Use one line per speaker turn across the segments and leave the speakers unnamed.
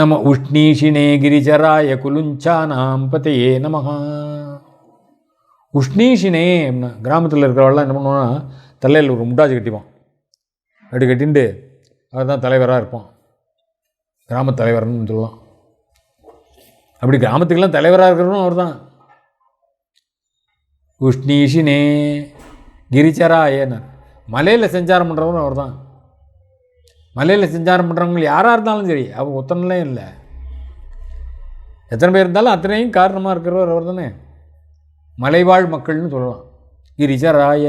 நம உஷ்ணீஷினே கிரிச்சராய குலுஞ்சானாம் பதையே நமகா உஷ்ணீஷினே அப்படின்னா கிராமத்தில் இருக்கிறவெல்லாம் என்ன பண்ணுவோன்னா தலையில் ஒரு முட்டாச்சு கட்டிப்பான். அப்படி கட்டிண்டு அவர் தான் தலைவராக இருப்பான். கிராம தலைவர்னு சொல்லலாம். அப்படி கிராமத்துக்கெல்லாம் தலைவராக இருக்கிறவரும் அவர் தான் உஷ்ணீஷினே கிரிச்சராயனர் மலையில் செஞ்சாரம் பண்ணுறவரும் அவர் தான் மலையில் சஞ்சாரம் பண்ணுறவங்க யாராக இருந்தாலும் சரி அவள் ஒத்தனைலாம் இல்லை. எத்தனை பேர் இருந்தாலும் அத்தனையும் காரணமாக இருக்கிறவர் அவர் தானே மலைவாழ் மக்கள்னு சொல்லலாம். கிரிஜராய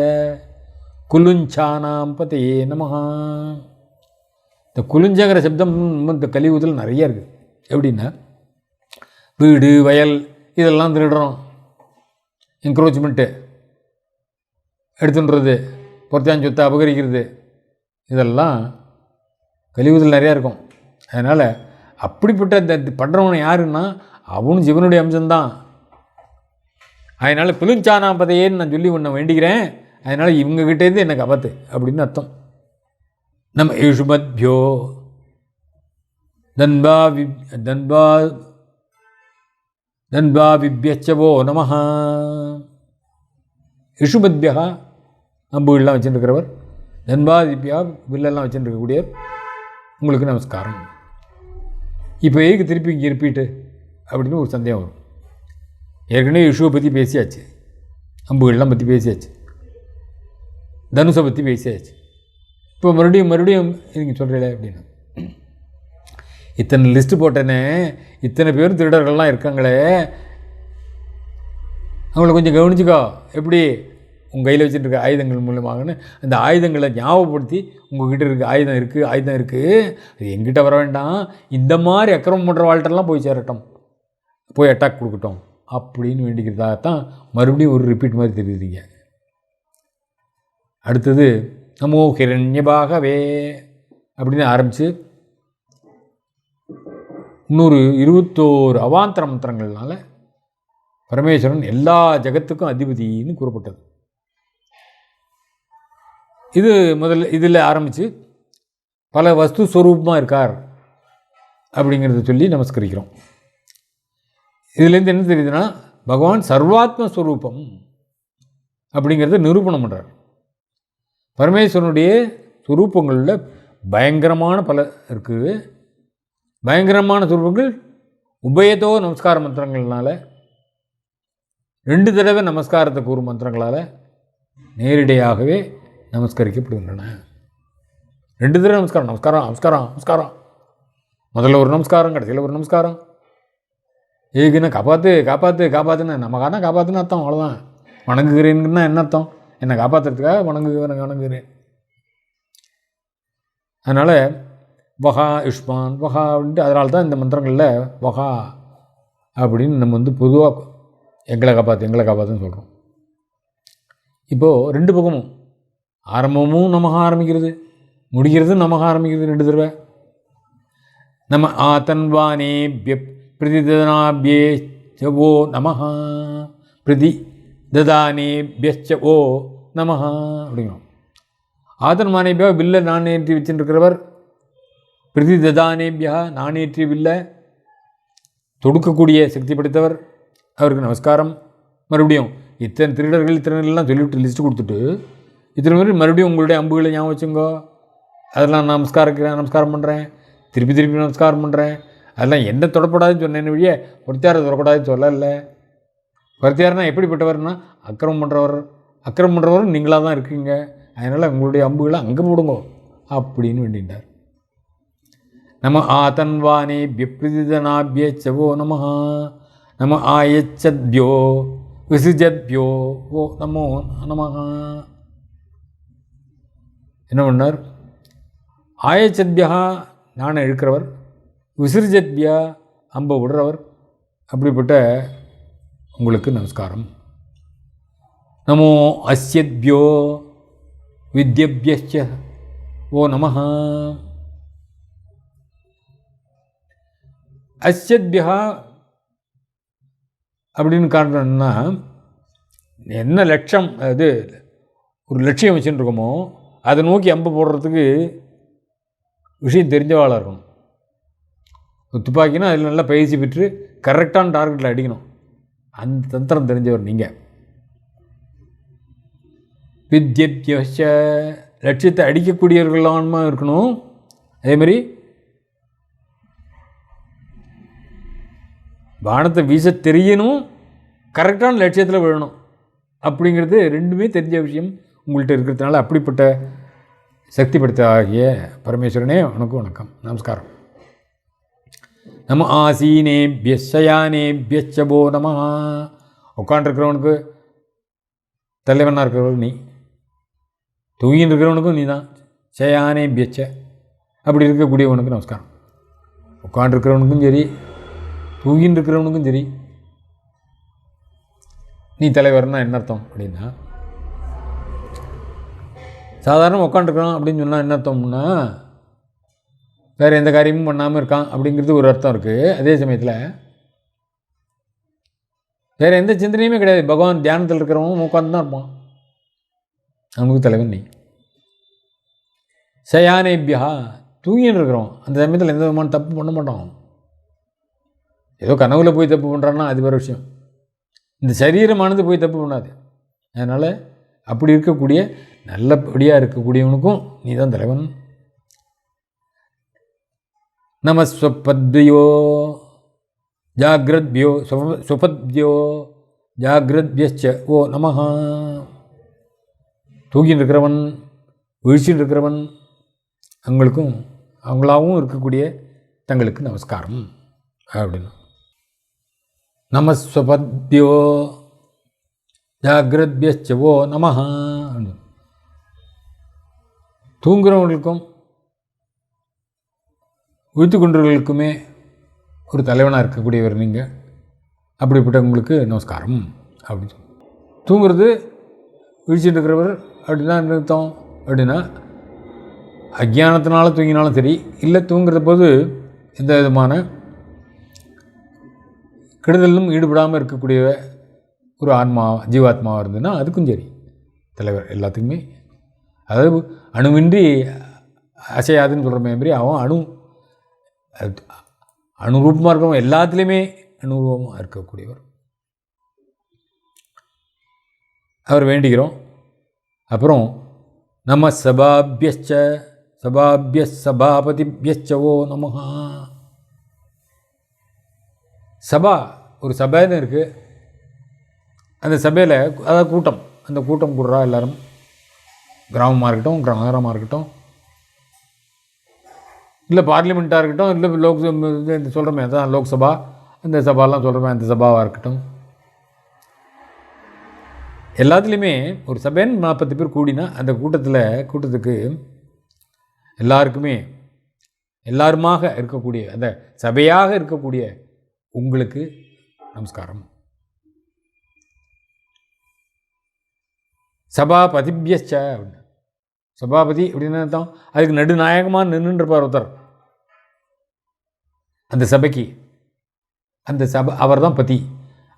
குலுஞ்சானாம் பதையே நமஹா. இந்த குலுஞ்சங்கிற சப்தம் இந்த கலியுகத்தில் நிறைய இருக்குது எப்படின்னா வீடு வயல் இதெல்லாம் திருடுறோம். என்க்ரோச்மெண்ட்டு எடுத்துன்றது பொறுத்தான் சொத்தை அபகரிக்கிறது இதெல்லாம் கலியுகத்தில் நிறையா இருக்கும். அதனால் அப்படிப்பட்ட இந்த பண்ணுறவன் யாருன்னா அவனும் சிவனுடைய அம்சம்தான். அதனால் குளிஞ்சானா பதையேன்னு நான் சொல்லி உன்னை வேண்டிக்கிறேன். அதனால் இவங்ககிட்டேருந்து எனக்கு அபத்து அப்படின்னு அர்த்தம். நம்ம ஈஷுமத்யோ தன்பா வி தன்பா தன்பா விபியச்சவோ நமஹா. இஷுபத்யா அம்புகள்லாம் வச்சுருக்கிறவர். தன்பா திப்யா வில்லெல்லாம் வச்சுருக்கக்கூடியவர். உங்களுக்கு நமஸ்காரம். இப்போ எதுக்கு திருப்பி இங்கே ரிப்பீட்டு அப்படின்னு ஒரு சந்தேகம் வரும். ஏற்கனவே இஷுவை பற்றி பேசியாச்சு. அம்புகள்லாம் பற்றி பேசியாச்சு. தனுஷை பற்றி பேசியாச்சு. இப்போ மறுபடியும் மறுபடியும் நீங்கள் சொல்கிறீங்களே அப்படின்னு. இத்தனை லிஸ்ட்டு போட்டேனே இத்தனை பேர் திருடர்கள்லாம் இருக்காங்களே. அவங்கள கொஞ்சம் கவனிச்சுக்கோ. எப்படி? உங்கள் கையில் வச்சுட்டு இருக்க ஆயுதங்கள் மூலமாகன்னு அந்த ஆயுதங்களை ஞாபகப்படுத்தி உங்ககிட்ட இருக்க ஆயுதம் இருக்குது ஆயுதம் இருக்குது அது எங்கிட்ட வர வேண்டாம். இந்த மாதிரி அக்கிரமம் பண்ணுற வாழ்ட்டெல்லாம் போய் சேரட்டும். போய் அட்டாக் கொடுக்கட்டும். அப்படின்னு வேண்டிக்கிறதாக தான் மறுபடியும் ஒரு ரிப்பீட் மாதிரி தெரியுதுங்க. அடுத்தது நமோ ஹிரண்யபாகவே அப்படின்னு ஆரம்பித்து இன்னொரு இருபத்தோரு அவாந்தர மந்திரங்கள்னால பரமேஸ்வரன் எல்லா ஜகத்துக்கும் அதிபதினு கூறப்பட்டது. இது முதல்ல இதில் ஆரம்பித்து பல வஸ்து ஸ்வரூபமாக இருக்கார் அப்படிங்கிறத சொல்லி நமஸ்கரிக்கிறோம். இதுலேருந்து என்ன தெரியுதுன்னா பகவான் சர்வாத்ம ஸ்வரூபம் அப்படிங்கிறத நிரூபணம் பண்ணுறார் பரமேஸ்வரனுடைய சுரூபங்களில் பயங்கரமான பல இருக்குது பயங்கரமான சுரூபங்கள் உபயத்தோ நமஸ்கார மந்திரங்கள்னால ரெண்டு தடவை நமஸ்காரத்தை கூறும் மந்திரங்களால் நேரடியாகவே நமஸ்கரிக்கப்படுகின்றன. ரெண்டு தடவை நமஸ்காரம் நமஸ்காரம் நமஸ்காரம் நமஸ்காரம். முதல்ல ஒரு நமஸ்காரம் கடைசியில் ஒரு நமஸ்காரம். ஏகுன்னா காப்பாற்று காப்பாற்று காப்பாற்றுன்னு நம்ம காரணம் காப்பாற்றுன்னு அர்த்தம் அவ்வளோதான் வணங்குகிறேன்னு என்ன அர்த்தம்? என்னை காப்பாற்றுறதுக்காக வணங்குகிறேன் வணங்குகிறேன் அதனால் வகா யுஷ்மான் வகா அப்படின்ட்டு அதனால தான் இந்த மந்திரங்களில் வகா அப்படின்னு நம்ம வந்து பொதுவாக எங்களை காப்பாற்று எங்களை காப்பாற்றுன்னு சொல்கிறோம் இப்போது ரெண்டு பக்கமும். ஆரம்பமும் நமக ஆரம்பிக்கிறது முடிகிறது நமக ஆரம்பிக்கிறது ரெண்டு தடவை. நம்ம ஆத்தன்வானேபிய பிரதிதனாபியே ஓ நமஹா. பிரதி ததானேபியச்ச ஓ நமஹா அப்படிங்கிறோம். ஆதன்மானேபியா வில்ல ஏற்றி வச்சுருக்கிறவர் பிரதி ததானேபியா நானேற்றி வில்ல தொடுக்கக்கூடிய சக்தி படைத்தவர் அவருக்கு நமஸ்காரம். மறுபடியும் இத்தனை திருடர்கள் இத்தனை எல்லாம் சொல்லிவிட்டு லிஸ்ட்டு கொடுத்துட்டு இத்தனை பேர் மறுபடியும் உங்களுடைய அம்புகளை ஞாபகம் வச்சுங்கோ. அதெல்லாம் நான் நமஸ்காரம் நமஸ்காரம் பண்ணுறேன் திருப்பி திருப்பி நமஸ்காரம் பண்ணுறேன் அதெல்லாம் என்ன தொடப்படாதுன்னு சொன்னேன்னு வழியே ஒருத்தியாரை தொடக்கூடாதுன்னு சொல்லலை. ஒருத்தியார்னா எப்படிப்பட்டவர்னா அக்கிரமம் பண்ணுறவர் அக்கிரமம் பண்ணுறவரும் நீங்களாக தான் இருக்கீங்க. அதனால் உங்களுடைய அம்புகளை அங்கே போடுங்கோ அப்படின்னு வேண்டிட்டார் நம ஆதன்வானே விப்ரதிதனாபிய சவோ நம நம ஆயச்சத்யோ விசிஜத்யோ ஓ நமோ நமகா என்ன பண்ணார்? ஆயச்சத்யா நாணை இழுக்கிறவர். விசிறிஜத்யா அம்பை விடுறவர் அப்படிப்பட்ட உங்களுக்கு நமஸ்காரம். நமோ அஸ்யத்யோ வித்யபியச்ச. ஓ நம அஸ்யத்யா அப்படின்னு காரணம்னா என்ன லட்சம் அது ஒரு லட்சியம் வச்சுருக்கோமோ இருக்கோமோ அதை நோக்கி அம்பு போடுறதுக்கு விஷயம் தெரிஞ்சவாளாக இருக்கணும் துப்பாக்கினா அதில் நல்லா பயிற்சி பெற்று கரெக்டான டார்கெட்டில் அடிக்கணும். அந்த தந்திரம் தெரிஞ்சவர் நீங்கள் வித்யபியச லட்சியத்தை அடிக்கக்கூடியவர்களான இருக்கணும். அதேமாதிரி பானத்தை வீச தெரியணும் கரெக்டான லட்சியத்தில் விழணும். அப்படிங்கிறது ரெண்டுமே தெரிஞ்ச விஷயம். உங்கள்கிட்ட இருக்கிறதுனால அப்படிப்பட்ட சக்தி படுத்த ஆகிய பரமேஸ்வரனே உனக்கு வணக்கம். நமஸ்காரம். நம்ம ஆசீனேபிய சயானேபியச்சபோ நம. உட்காண்டிருக்கிறவனுக்கு தலைவனாக இருக்கிறவன் நீ. தூங்கின்னு இருக்கிறவனுக்கும் நீ தான். சயானே பியச்ச அப்படி இருக்கக்கூடியவனுக்கு நமஸ்காரம். உட்காண்டிருக்கிறவனுக்கும் சரி தூங்கின்னு இருக்கிறவனுக்கும் சரி நீ தலைவர்னா என்ன அர்த்தம் அப்படின்னா சாதாரண உட்காந்துருக்கான் அப்படின்னு சொன்னால் என்ன அர்த்தம்னா வேறு எந்த காரியமும் பண்ணாமல் இருக்கான் அப்படிங்கிறது ஒரு அர்த்தம் இருக்குது அதே சமயத்தில் வேறு எந்த சிந்தனையுமே கிடையாது. பகவான் தியானத்தில் இருக்கிறவன் உட்காந்து தான் இருப்பான். நமக்கு தலைவன் நீ. சயானேபியா தூங்கின்னு இருக்கிறோம். அந்த சமயத்தில் எந்த விதமான தப்பு பண்ண மாட்டோம். ஏதோ கனவுல போய் தப்பு பண்ணுறான்னா அது வேறு விஷயம். இந்த சரீரமானது போய் தப்பு பண்ணாது. அதனால் அப்படி இருக்கக்கூடிய நல்லபடியாக இருக்கக்கூடியவனுக்கும் நீ தான் தலைவன் நமஸ்வப்பத்யோ ஜாகிரத்யோ சுப சுபத்யோ ஜாகிரத்யச்ச ஓ நமஹா. தூங்கின்னு இருக்கிறவன் வீழ்ச்சின்னு இருக்கிறவன் அவங்களுக்கும் அவங்களாகவும் இருக்கக்கூடிய தங்களுக்கு நமஸ்காரம். அப்படின்னு. நமஸ்வபத்யோ ஜாகிரத்யச்ச ஓ நமஹா. அப்படின்னு. தூங்குறவங்களுக்கும் கொண்டவர்களுக்குமே ஒரு தலைவனாக இருக்கக்கூடியவர் நீங்கள் அப்படிப்பட்டவங்களுக்கு நமஸ்காரம். அப்படின்னு தூங்குறது விழிச்சுட்டு இருக்கிறவர் அப்படின்னா என்ன அப்படின்னா அஜானத்தினால தூங்கினாலும் சரி இல்லை தூங்குற போது எந்த விதமான கெடுதலும் ஈடுபடாமல் இருக்கக்கூடிய ஒரு ஆன்மா ஜீவாத்மாவாக இருந்ததுன்னா அதுக்கும் சரி. தலைவர் எல்லாத்துக்குமே அதாவது அணுவின்றி அசையாதுன்னு சொல்கிற மாதிரி அவன் அணு அது அணுரூபமாக இருக்கிறவன் எல்லாத்துலேயுமே அனுரூபமாக இருக்கக்கூடியவர். அவர் வேண்டிக்கிறோம். அப்புறம் நம்ம சபாபியச்ச சபாபிய சபாபதிபியச்சவோ நமஹா. சபா ஒரு சபைன்னு இருக்குது அந்த சபையில் அதாவது கூட்டம் அந்த கூட்டம் கூடுறா எல்லாரும். கிராமமாக இருக்கட்டும் நகரமாக இருக்கட்டும். இல்லை பார்லிமெண்ட்டாக இருக்கட்டும் இல்லை லோக் இந்த சொல்கிறோமே அதான் லோக்சபா. இந்த சபாலாம் சொல்கிறோமே அந்த சபாவாக இருக்கட்டும். எல்லாத்துலேயுமே ஒரு சபைன்னு நாற்பது பேர் கூடினா அந்த கூட்டத்தில் கூட்டத்துக்கு எல்லாருக்குமே எல்லாருமாக இருக்கக்கூடிய அந்த சபையாக இருக்கக்கூடிய உங்களுக்கு நமஸ்காரம். சபாபதிபியச்ச அப்படின்னு. சபாபதி அப்படின்னு தான் அதுக்கு நடுநாயகமாக நின்றுருப்பார் ஒருத்தர். அந்த சபைக்கு. அந்த சபை அவர் தான் பதி.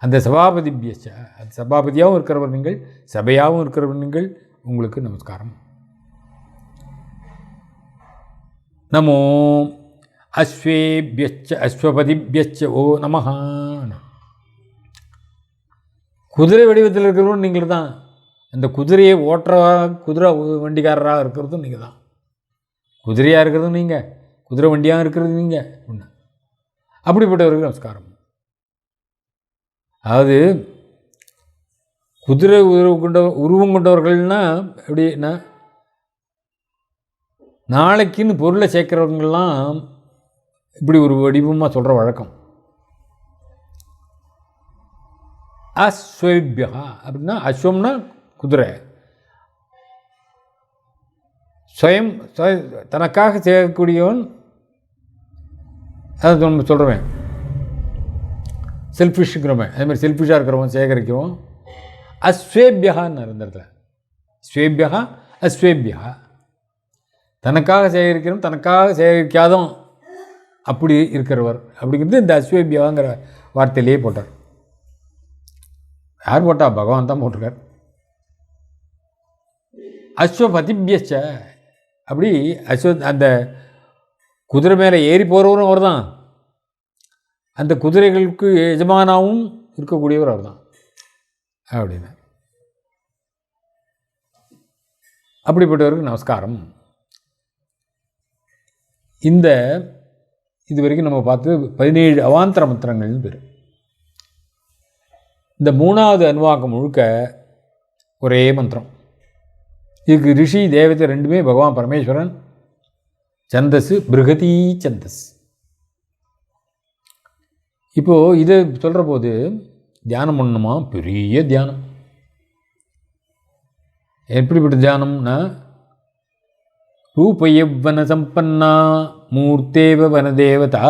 அந்த சபாபதிபியச்ச அந்த சபாபதியாகவும் இருக்கிறவர் நீங்கள் சபையாகவும் இருக்கிறவர் நீங்கள் உங்களுக்கு நமஸ்காரம். நமோ அஸ்வேபியச்ச அஸ்வபதிபியச்ச ஓ நமஹான குதிரை வடிவத்தில் இருக்கிறவன் நீங்கள் தான் அந்த குதிரையை ஓட்டுற குதிரை வண்டிக்காரராக இருக்கிறதும் நீங்கள் தான். குதிரையாக இருக்கிறதும் நீங்கள் குதிரை வண்டியாக இருக்கிறது நீங்கள் ஒன்று அப்படிப்பட்டவருக்கு நமஸ்காரம் அதாவது குதிரை உருவம் கொண்ட உருவம் கொண்டவர்கள்னா எப்படின்னா நாளைக்குன்னு பொருளை சேர்க்குறவங்கெல்லாம் இப்படி ஒரு வடிவமாக சொல்கிற வழக்கம். அஸ்வபியா அப்படின்னா அஸ்வம்னா குதிரை. சுயம் தனக்காக செய்யக்கூடியவன் அதான் நம்ம சொல்கிறவன் செல்ஃபிஷ்ங்கிறவன் அதே மாதிரி செல்ஃபிஷாக இருக்கிறவன் சேகரிக்கிறோம் அஸ்வேபியகான்னு இந்த இடத்துல ஸ்வேபியா அஸ்வேபியா தனக்காக சேகரிக்கிறோம் தனக்காக சேகரிக்காதோம் அப்படி இருக்கிறவர். அப்படிங்கிறது இந்த அஸ்வேபியாங்கிற வார்த்தையிலேயே போட்டார். யார் போட்டா? பகவான் தான் போட்டிருக்கார். அஸ்வபதிபியச்ச அப்படி அஸ்வ அந்த குதிரை மேலே ஏறி போகிறவரும் அவர் தான் அந்த குதிரைகளுக்கு எஜமானாவும் இருக்கக்கூடியவர் அவர் தான் அப்படின்னு. அப்படிப்பட்டவருக்கு நமஸ்காரம். இந்த இது வரைக்கும் நம்ம பார்த்து பதினேழு அவாந்தர மந்திரங்கள்னு பேர். இந்த மூணாவது அணுவாக்கம் முழுக்க ஒரே மந்திரம். இதுக்கு ரிஷி தேவதை ரெண்டுமே பகவான் பரமேஸ்வரன் சந்தஸ் பிருகதி சந்தஸ் இப்போது இதை சொல்கிற போது தியானம் பண்ணணுமா பெரிய தியானம். எப்படிப்பட்ட தியானம்னா ரூபயவன சம்பன்னா மூர்த்தேவ வனதேவதா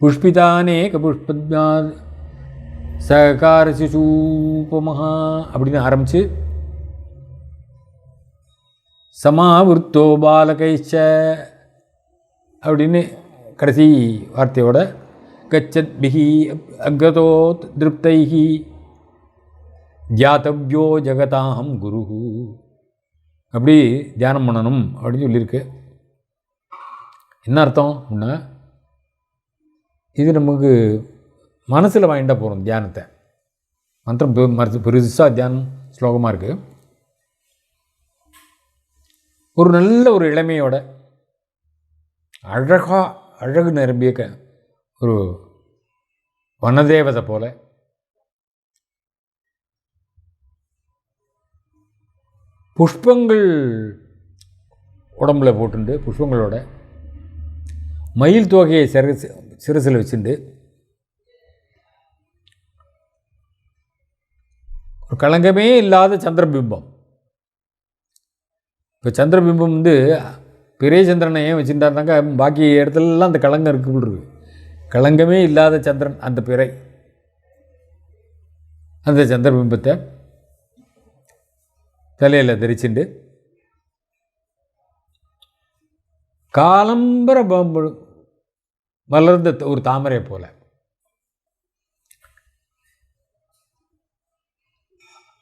புஷ்பிதானேக புஷ்பத்மா சகார சிசூபமஹா அப்படின்னு ஆரம்பித்து சமாவிருத்தோ பாலகைச்ச அப்படின்னு கடைசி வார்த்தையோட கச்சத் பிகி அக்ரதோ திருப்தைகி ஜாத்தவ்யோ ஜெகதாம் குரு அப்படி தியானம் பண்ணணும் அப்படின்னு சொல்லியிருக்கு. என்ன அர்த்தம் அப்படின்னா இது நமக்கு மனசில் வாங்கிட்டா போகிறோம் தியானத்தை. மந்திரம் பெ- பெருசாக தியானம் ஸ்லோகமாக இருக்குது ஒரு நல்ல ஒரு இளமையோட அழகாக அழகு நிரம்பிய க ஒரு வனதேவதை போல புஷ்பங்கள் உடம்புல போட்டுண்டு புஷ்பங்களோட மயில் தோகையை சிறு சிறுசில் வச்சுண்டு ஒரு களங்கமே இல்லாத சந்திரபிம்பம். இப்போ சந்திரபிம்பம் வந்து பெரிய சந்திரனை ஏன் வச்சுட்டாருனாக்கா பாக்கி இடத்துலலாம் அந்த களங்கம் இருக்கு போல் இருக்கு. களங்கமே இல்லாத சந்திரன் அந்த பிறை. அந்த சந்திரபிம்பத்தை தலையில் தரிச்சுண்டு காலம்பர பம்பு மலர்ந்த ஒரு தாமரை போல.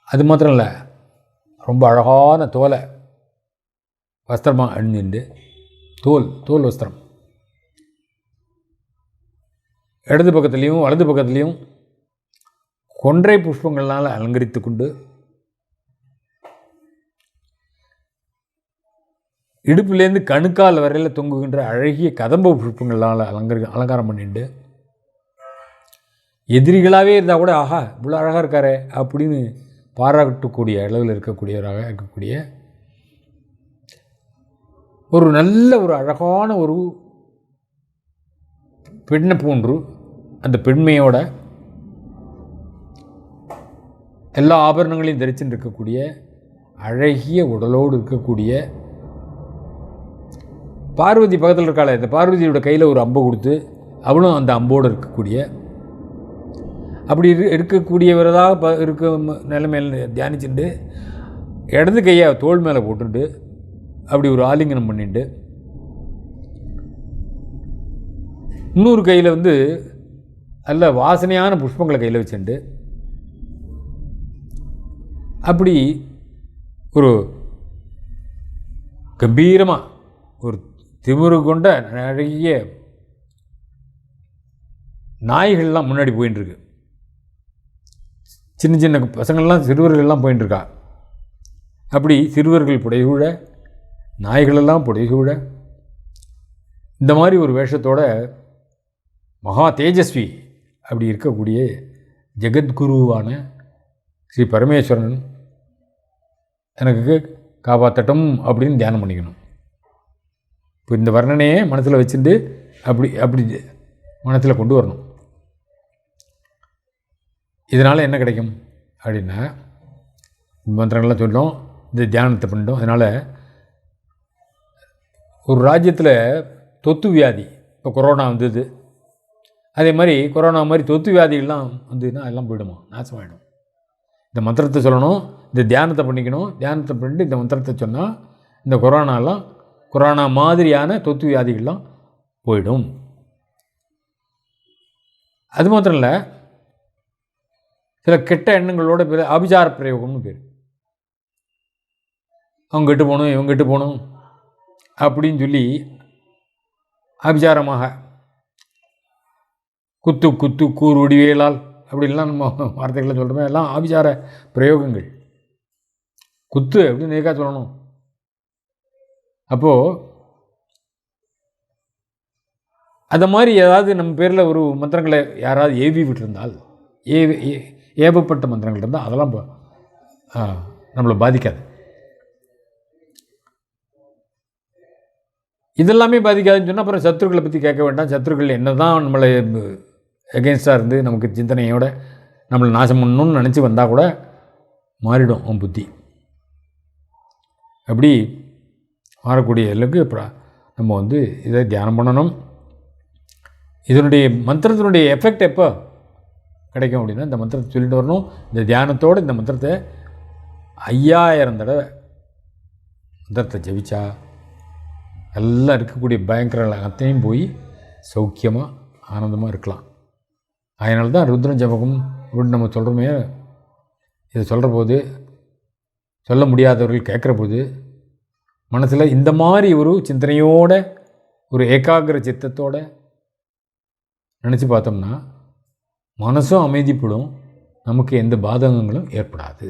அது மாத்திரம் இல்லை ரொம்ப அழகான தோலை. வஸ்திரமாக அணிஞ்சுண்டு தோல் தோல் வஸ்திரம். இடது பக்கத்துலேயும் வலது பக்கத்துலேயும் கொன்றை புஷ்பங்களால் அலங்கரித்து கொண்டு இடுப்புலேருந்து கணுக்கால் வரையில் தொங்குகின்ற அழகிய கதம்ப புஷ்பங்களால் அலங்கரி அலங்காரம் பண்ணிட்டு எதிரிகளாகவே இருந்தால் கூட ஆஹா இவ்வளோ அழகாக இருக்காரே அப்படின்னு பாராட்டக்கூடிய அளவில் இருக்கக்கூடியவராக இருக்கக்கூடிய ஒரு நல்ல ஒரு அழகான ஒரு பெண்ணை போன்று அந்த பெண்மையோட எல்லா ஆபரணங்களையும் தரிச்சுட்டு இருக்கக்கூடிய அழகிய உடலோடு இருக்கக்கூடிய பார்வதி பக்கத்தில் இருக்காளே இந்த பார்வதியோட கையில் ஒரு அம்பை கொடுத்து அவளும் அந்த அம்போடு இருக்கக்கூடிய அப்படி இரு இருக்கக்கூடியவரதாக ப இருக்க நிலைமையில் தியானிச்சுட்டு இடது கையை தோள் மேலே போட்டுட்டு அப்படி ஒரு ஆலிங்கனம் பண்ணிட்டு இன்னொரு கையில் வந்து நல்ல வாசனையான புஷ்பங்களை கையில் வச்சுட்டு அப்படி ஒரு கம்பீரமாக ஒரு திமிரு கொண்ட நிறைய நாய்கள்லாம் முன்னாடி போயின்னு இருக்கு சின்ன சின்ன பசங்கள்லாம் சிறுவர்கள்லாம் போயின்னு இருக்கா அப்படி சிறுவர்கள் புடைசூழ நாய்களெல்லாம் புடைசூழ இந்த மாதிரி ஒரு வேஷத்தோட மகா தேஜஸ்வி அப்படி இருக்கக்கூடிய ஜெகத்குருவான ஸ்ரீ பரமேஸ்வரன் எனக்கு காப்பாற்றட்டும் அப்படின்னு தியானம் பண்ணிக்கணும். இப்போ இந்த வர்ணனையே மனசில் வச்சுட்டு அப்படி அப்படி மனசில் கொண்டு வரணும். இதனால் என்ன கிடைக்கும் அப்படின்னா மந்திரங்கள்லாம் சொல்லிட்டோம் இந்த தியானத்தை பண்ணிட்டோம். அதனால் ஒரு ராஜ்யத்தில் தொத்து வியாதி இப்போ கொரோனா வந்தது. அதே மாதிரி கொரோனா மாதிரி தொத்து வியாதிகள்லாம் வந்ததுன்னா எல்லாம் போயிடுமா? நாசமாயிடும். இந்த மந்திரத்தை சொல்லணும் இந்த தியானத்தை பண்ணிக்கணும் தியானத்தை பண்ணிட்டு இந்த மந்திரத்தை சொன்னால் இந்த கொரோனாலாம் கொரோனா மாதிரியான தொத்து வியாதிகள்லாம் போயிடும். அது மாத்திரம் இல்லை சில கெட்ட எண்ணங்களோட பேர் அபிசார பிரயோகம்னு பேர். அவங்க கெட்டு போகணும் இவங்க கெட்டு போகணும். அப்படின்னு சொல்லி அபிசாரமாக குத்து குத்து கூறு ஒடிவேலால் அப்படின்லாம் நம்ம வார்த்தைகளை சொல்கிறோமே எல்லாம் ஆபிசார பிரயோகங்கள். குத்து அப்படின்னு நேக்கா சொல்லணும். அப்போது அந்த மாதிரி ஏதாவது நம்ம பேரில் ஒரு மந்திரங்களை யாராவது ஏவி விட்டிருந்தால் ஏ ஏ- ஏவப்பட்ட மந்திரங்கள் இருந்தால் அதெல்லாம் ப- நம்மளை பாதிக்காது. இதெல்லாமே பாதிக்காதுன்னு சொன்னால் அப்புறம் சத்துருக்களை பற்றி கேட்க வேண்டாம். சத்துருக்கள் என்ன தான் நம்மளை எகெயின்ஸ்டாக இருந்து நமக்கு சிந்தனையோட நம்மளை நாசம் பண்ணணும்னு நினச்சி வந்தால் கூட மாறிடும் உன் புத்தி. அப்படி மாறக்கூடிய அளவுக்கு இப்போ நம்ம வந்து இதை தியானம் பண்ணணும். இதனுடைய மந்திரத்தினுடைய எஃபெக்ட் எப்போ கிடைக்கும் அப்படின்னா இந்த மந்திரத்தை சொல்லிட்டு வரணும். இந்த தியானத்தோடு இந்த மந்திரத்தை ஐயாயிரம் தடவை மந்திரத்தை ஜெபிச்சா எல்லாம் இருக்கக்கூடிய பயங்கரங்கள் அத்தனையும் போய் சௌக்கியமாக ஆனந்தமாக இருக்கலாம். அதனால தான் ருத்ரன் ஜபகம் அப்படின்னு நம்ம சொல்கிறோமே இதை சொல்கிற போது சொல்ல முடியாதவர்கள் கேட்குற போது மனசில் இந்த மாதிரி ஒரு சிந்தனையோட ஒரு ஏகாகிர சித்தத்தோட நினச்சி பார்த்தோம்னா மனசும் அமைதிப்படும் நமக்கு எந்த பாதகங்களும் ஏற்படாது.